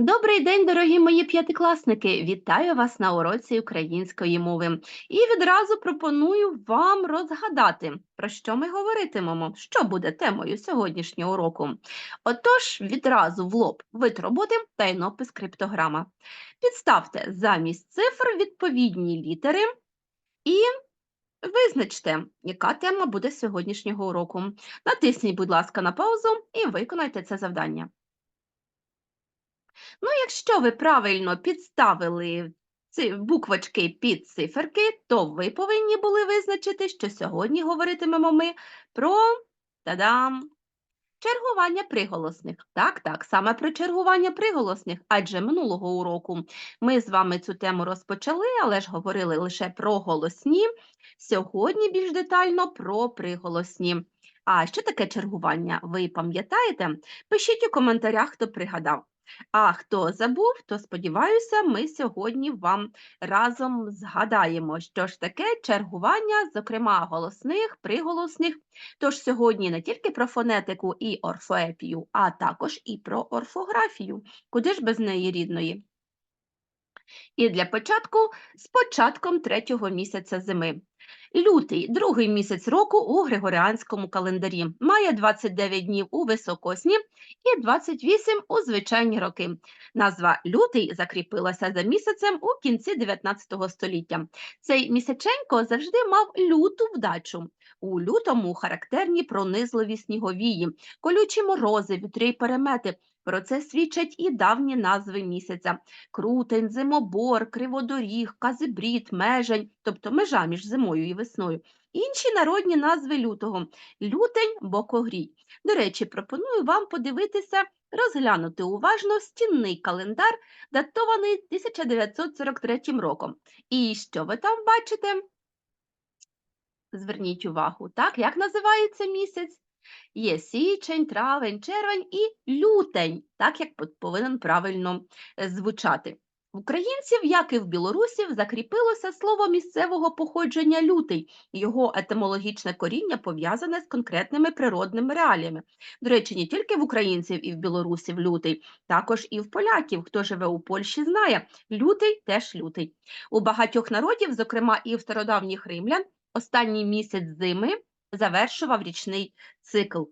Добрий день, дорогі мої п'ятикласники! Вітаю вас на уроці української мови. І відразу пропоную вам розгадати, про що ми говоритимемо, що буде темою сьогоднішнього уроку. Отож, відразу в лоб вид роботи та інопис криптограма. Підставте замість цифр відповідні літери і визначте, яка тема буде сьогоднішнього уроку. Натисніть, будь ласка, на паузу і виконайте це завдання. Ну, якщо ви правильно підставили ці буквочки під циферки, то ви повинні були визначити, що сьогодні говоритимемо ми про та-дам, чергування приголосних. Так, так, саме про чергування приголосних, адже минулого уроку ми з вами цю тему розпочали, але ж говорили лише про голосні. Сьогодні більш детально про приголосні. А що таке чергування? Ви пам'ятаєте? Пишіть у коментарях, хто пригадав. А хто забув, то сподіваюся, ми сьогодні вам разом згадаємо, що ж таке чергування, зокрема голосних, приголосних. Тож сьогодні не тільки про фонетику і орфоепію, а також і про орфографію. Куди ж без неї рідної? І для початку з початком третього місяця зими. Лютий другий місяць року у Григоріанському календарі, має 29 днів у високосні і 28 у звичайні роки. Назва лютий закріпилася за місяцем у кінці 19 століття. Цей місяченько завжди мав люту вдачу. У лютому характерні пронизливі сніговії, колючі морози, вітри й перемети. Про це свідчать і давні назви місяця: крутень, зимобор, криводоріг, казибрід, межень, тобто межа між зимою і весною. Інші народні назви лютого лютень, бокогрій. До речі, пропоную вам подивитися, розглянути уважно стінний календар, датований 1943 роком. І що ви там бачите? Зверніть увагу, так, як називається місяць? Є січень, травень, червень і лютень, так як повинен правильно е, звучати. В українців, як і в білорусів, закріпилося слово місцевого походження лютий. Його етимологічне коріння пов'язане з конкретними природними реаліями. До речі, не тільки в українців і в білорусів лютий, також і в поляків. Хто живе у Польщі, знає, лютий теж лютий. У багатьох народів, зокрема і в стародавніх римлян, останній місяць зими завершував річний цикл.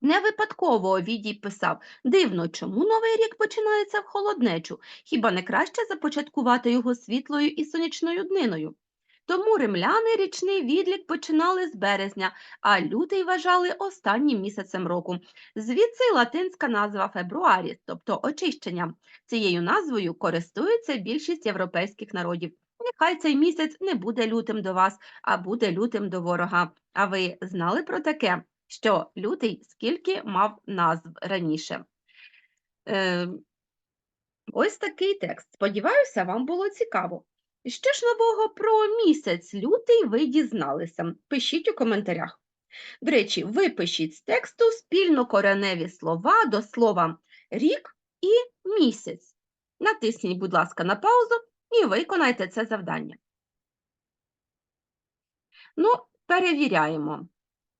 Не випадково Овідій писав дивно, чому новий рік починається в холоднечу, хіба не краще започаткувати його світлою і сонячною дниною? Тому римляни річний відлік починали з березня, а лютий вважали останнім місяцем року. Звідси латинська назва фебруаріс, тобто очищення. Цією назвою користується більшість європейських народів. Нехай цей місяць не буде лютим до вас, а буде лютим до ворога. А ви знали про таке? що лютий скільки мав назв раніше. Е, Ось такий текст. Сподіваюся, вам було цікаво. Що ж нового про місяць лютий ви дізналися? Пишіть у коментарях. До речі, випишіть з тексту спільно кореневі слова до слова рік і місяць. Натисніть, будь ласка, на паузу і виконайте це завдання. Ну, перевіряємо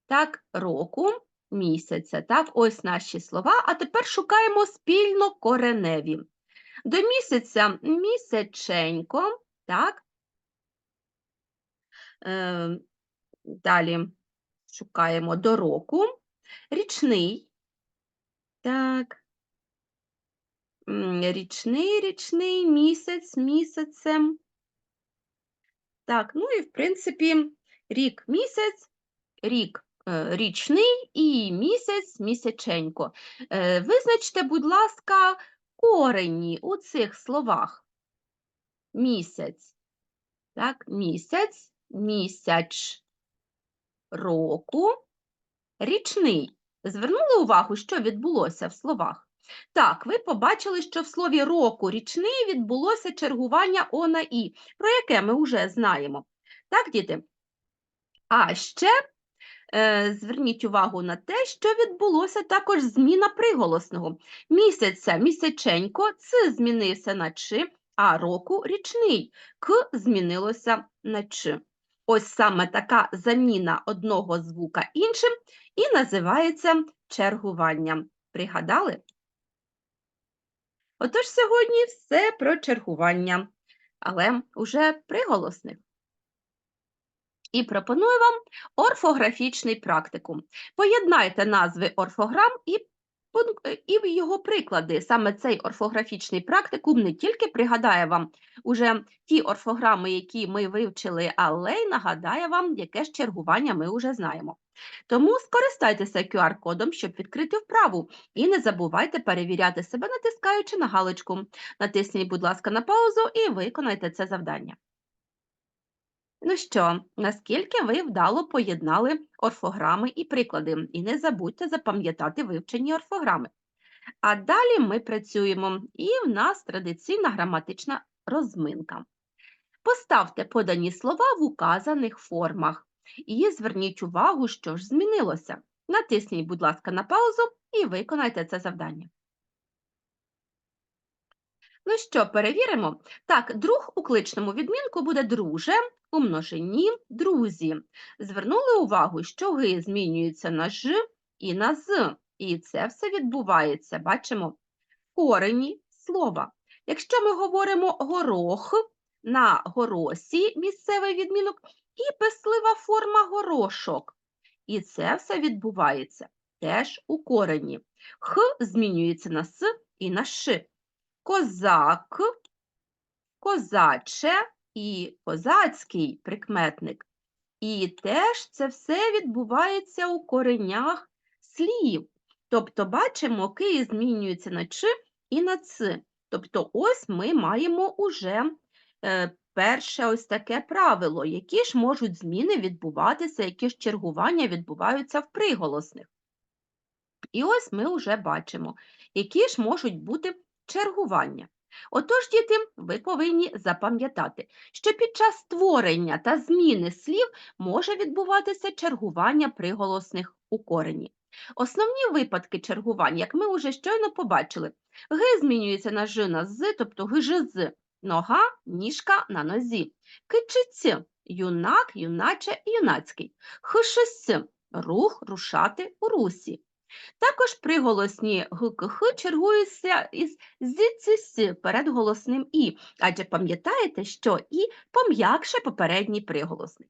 так, року, місяця. Так, ось наші слова. А тепер шукаємо спільно кореневі. До місяця місяченько, так. Е, Далі шукаємо до року, річний. Так. Річний, річний, місяць, місяцем. Так, ну і в принципі, рік місяць, рік Е, річний і місяць місяченько. Е, визначте, будь ласка, корені у цих словах. Місяць, так, місяць, місяч року, річний. Звернули увагу, що відбулося в словах? Так, ви побачили, що в слові року річний відбулося чергування О на І, про яке ми вже знаємо. Так, діти? А ще Е, зверніть увагу на те, що відбулося також зміна приголосного. Місяця місяченько, Ц змінився на Ч, а року річний К змінилося на Ч. Ось саме така заміна одного звука іншим і називається чергуванням. Пригадали? Отож, сьогодні все про чергування, але уже приголосних. І пропоную вам орфографічний практикум. Поєднайте назви орфограм і е, і його приклади. Саме цей орфографічний практикум не тільки пригадає вам уже ті орфограми, які ми вивчили, але й нагадає вам, яке ж чергування ми вже знаємо. Тому скористайтеся QR-кодом, щоб відкрити вправу, і не забувайте перевіряти себе, натискаючи на галочку. Натисніть, будь ласка, на паузу і виконайте це завдання. Ну що, наскільки ви вдало поєднали орфограми і приклади, і не забудьте запам'ятати вивчені орфограми. А далі ми працюємо, і в нас традиційна граматична розминка. Поставте подані слова в указаних формах і зверніть увагу, що ж змінилося. Натисніть, будь ласка, на паузу і виконайте це завдання. Ну що, перевіримо? Так, друг у кличному відмінку буде друже, у множині друзі. Звернули увагу, що ги змінюються на ж і на з. І це все відбувається, бачимо, корені слова. Якщо ми говоримо горох, на горосі місцевий відмінок і пислива форма горошок. І це все відбувається теж у корені. Х змінюється на с і на ш козак, козаче і козацький прикметник. І теж це все відбувається у коренях слів. Тобто, бачимо, ки змінюється на чи і на ц. Тобто, ось ми маємо уже е, перше ось таке правило, які ж можуть зміни відбуватися, які ж чергування відбуваються в приголосних. І ось ми вже бачимо, які ж можуть бути чергування. Отож, діти, ви повинні запам'ятати, що під час створення та зміни слів може відбуватися чергування приголосних у корені. Основні випадки чергування, як ми вже щойно побачили, г змінюється на ж на з, тобто гжз, нога, ніжка на нозі, кичиць, юнак, юначе, юнацький, хшс, рух, рушати у русі. Також приголосні г-к-х чергуються із з-ц-с перед голосним і, адже пам'ятаєте, що і пом'якше попередній приголосний.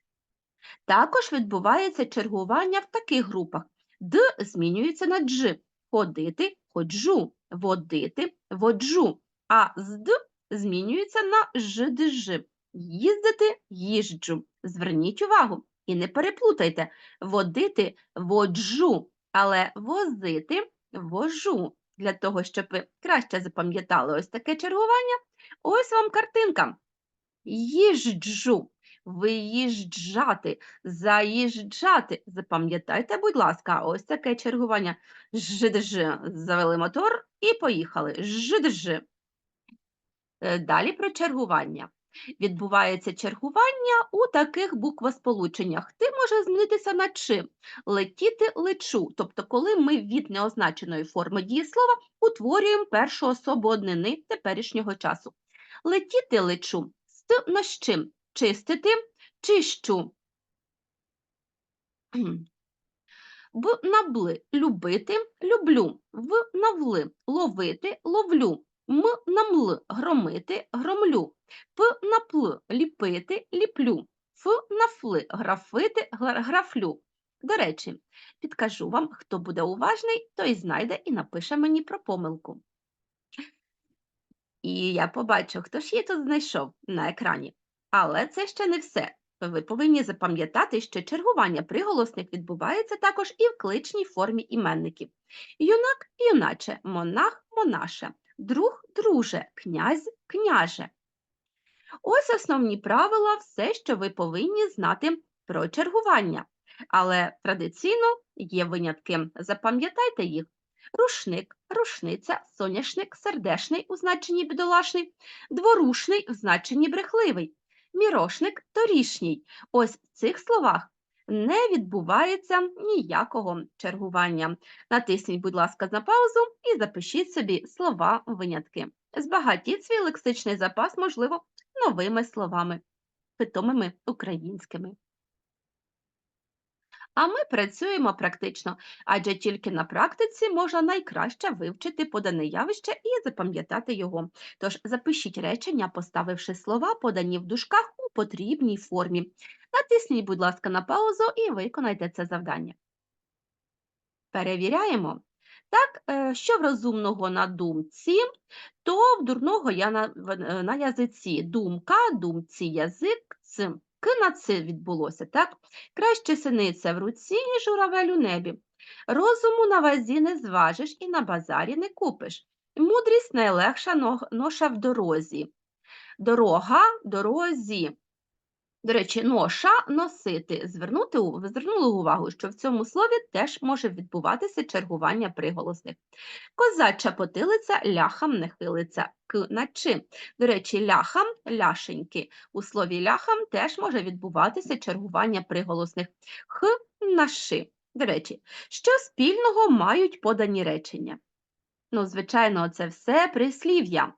Також відбувається чергування в таких групах. Д змінюється на дж, ходити ходжу, водити воджу, а з д змінюється на ж-дж, їздити їжджу. Зверніть увагу і не переплутайте водити воджу але возити вожу. Для того, щоб ви краще запам'ятали ось таке чергування, ось вам картинка. Їжджу, виїжджати, заїжджати. Запам'ятайте, будь ласка, ось таке чергування. Жидж, завели мотор і поїхали. Жидж. Е, Далі про чергування. Відбувається чергування у таких буквосполученнях. Ти може змінитися на чи. Летіти лечу. Тобто, коли ми від неозначеної форми дієслова утворюємо першу особу однини теперішнього часу. Летіти лечу з на з чим? Чистити чищу. В набли любити люблю. В навли ловити ловлю. М на мл громити громлю. П на пл ліпити ліплю. Ф на фли графити графлю. До речі, підкажу вам, хто буде уважний, той знайде і напише мені про помилку. І я побачу, хто ж її тут знайшов на екрані. Але це ще не все. Ви повинні запам'ятати, що чергування приголосних відбувається також і в кличній формі іменників. Юнак юначе, монах монаше, друг друже, князь княже. Ось основні правила, все, що ви повинні знати про чергування. Але традиційно є винятки. Запам'ятайте їх. Рушник, рушниця, соняшник, сердешний у значенні бідолашний, дворушний в значенні брехливий, мірошник торішній. Ось в цих словах не відбувається ніякого чергування. Натисніть, будь ласка, на паузу і запишіть собі слова винятки. Збагатіть свій лексичний запас, можливо, новими словами, питомими українськими. А ми працюємо практично, адже тільки на практиці можна найкраще вивчити подане явище і запам'ятати його. Тож запишіть речення, поставивши слова, подані в дужках у потрібній формі. Натисніть, будь ласка, на паузу і виконайте це завдання. Перевіряємо. Так, е, що в розумного на думці, то в дурного я на, е, на язиці. Думка, думці, язик, ц. На ц відбулося, так? Краще синиця в руці, ніж журавель у небі. Розуму на вазі не зважиш і на базарі не купиш. Мудрість найлегша ноша в дорозі. Дорога, дорозі. До речі, ноша носити. Звернути, звернули увагу, що в цьому слові теж може відбуватися чергування приголосних. Козача потилиця ляхам не хилиться. К на чи. До речі, ляхам ляшеньки. У слові ляхам теж може відбуватися чергування приголосних. Х на ши. До речі, що спільного мають подані речення? Ну, звичайно, це все прислів'я.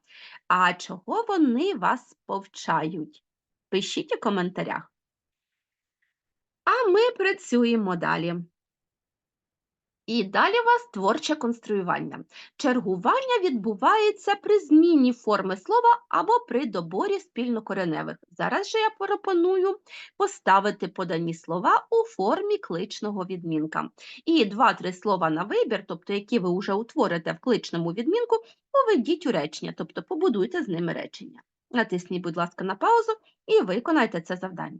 А чого вони вас повчають? Пишіть у коментарях. А ми працюємо далі. І далі у вас творче конструювання. Чергування відбувається при зміні форми слова або при доборі спільнокореневих. Зараз же я пропоную поставити подані слова у формі кличного відмінка. І два-три слова на вибір, тобто які ви вже утворите в кличному відмінку, поведіть у речення, тобто побудуйте з ними речення. Натисніть, будь ласка, на паузу і виконайте це завдання.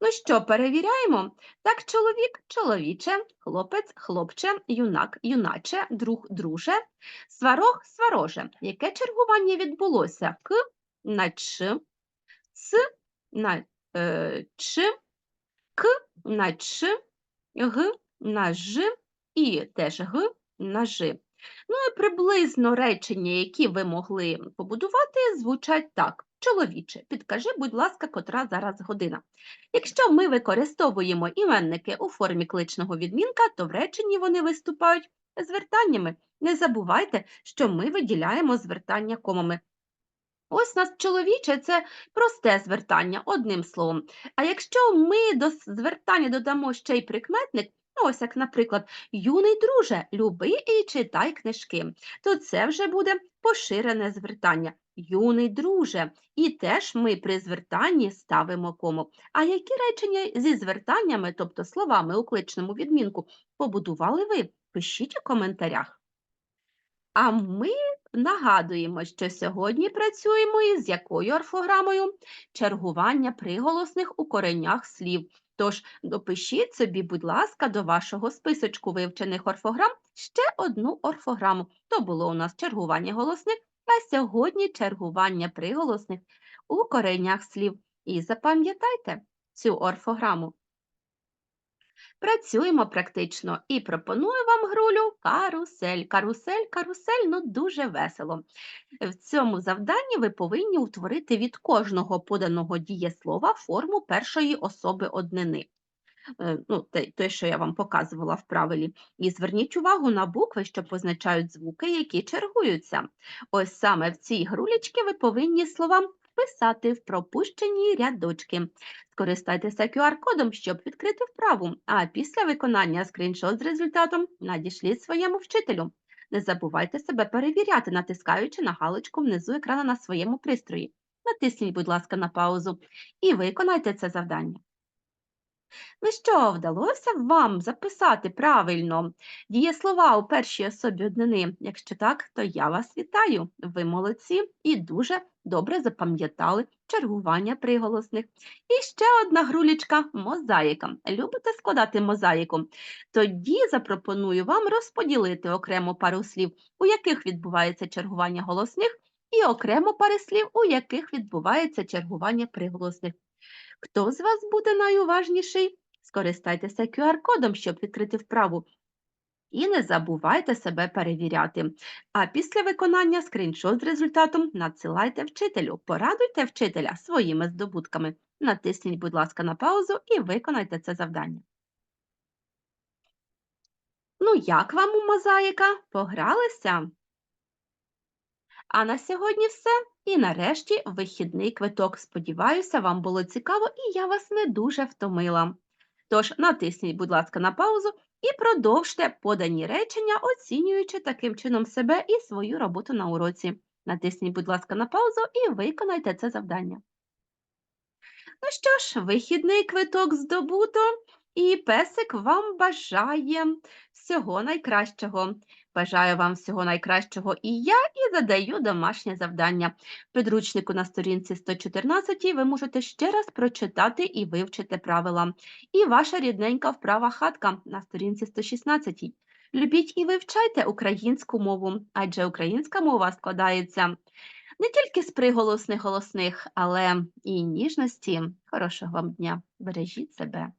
Ну що, перевіряємо? Так, чоловік, чоловіче, хлопець, хлопче, юнак, юначе, друг, друже, сварог, свароже. Яке чергування відбулося? К на ч, с на е, ч, к на ч, г на ж і теж г на ж. Ну і приблизно речення, які ви могли побудувати, звучать так. Чоловіче, підкажи, будь ласка, котра зараз година. Якщо ми використовуємо іменники у формі кличного відмінка, то в реченні вони виступають звертаннями. Не забувайте, що ми виділяємо звертання комами. Ось нас чоловіче це просте звертання одним словом. А якщо ми до звертання додамо ще й прикметник, ну ось як, наприклад, юний друже, люби і читай книжки, то це вже буде поширене звертання. Юний друже. І теж ми при звертанні ставимо кому. А які речення зі звертаннями, тобто словами у кличному відмінку, побудували ви? Пишіть у коментарях. А ми нагадуємо, що сьогодні працюємо із якою орфограмою? Чергування приголосних у коренях слів. Тож допишіть собі, будь ласка, до вашого списочку вивчених орфограм ще одну орфограму. То було у нас чергування голосних, а сьогодні чергування приголосних у коренях слів. І запам'ятайте цю орфограму. Працюємо практично і пропоную вам грулю карусель. Карусель, карусель, ну дуже весело. В цьому завданні ви повинні утворити від кожного поданого дієслова форму першої особи однини. Е, Ну, те, що я вам показувала в правилі. І зверніть увагу на букви, що позначають звуки, які чергуються. Ось саме в цій грулічці ви повинні слова вписати в пропущені рядочки. Скористайтеся QR-кодом, щоб відкрити вправу, а після виконання скріншот з результатом надішліть своєму вчителю. Не забувайте себе перевіряти, натискаючи на галочку внизу екрану на своєму пристрої. Натисніть, будь ласка, на паузу і виконайте це завдання. Ну що, вдалося вам записати правильно дієслова у першій особі однини? Якщо так, то я вас вітаю. Ви молодці і дуже добре запам'ятали чергування приголосних. І ще одна грулічка мозаїка. Любите складати мозаїку? Тоді запропоную вам розподілити окремо пару слів, у яких відбувається чергування голосних, і окремо пари слів, у яких відбувається чергування приголосних. Хто з вас буде найуважніший? Скористайтеся QR-кодом, щоб відкрити вправу. І не забувайте себе перевіряти. А після виконання скріншот з результатом надсилайте вчителю. Порадуйте вчителя своїми здобутками. Натисніть, будь ласка, на паузу і виконайте це завдання. Ну, як вам у мозаїка? Погралися? А на сьогодні все. І нарешті вихідний квиток. Сподіваюся, вам було цікаво і я вас не дуже втомила. Тож натисніть, будь ласка, на паузу і продовжте подані речення, оцінюючи таким чином себе і свою роботу на уроці. Натисніть, будь ласка, на паузу і виконайте це завдання. Ну що ж, вихідний квиток здобуто, і песик вам бажає всього найкращого. Бажаю вам всього найкращого і я, і задаю домашнє завдання. Підручнику на сторінці 114 ви можете ще раз прочитати і вивчити правила. І ваша рідненька вправа хатка на сторінці 116. Любіть і вивчайте українську мову, адже українська мова складається не тільки з приголосних голосних, але і ніжності. Хорошого вам дня. Бережіть себе.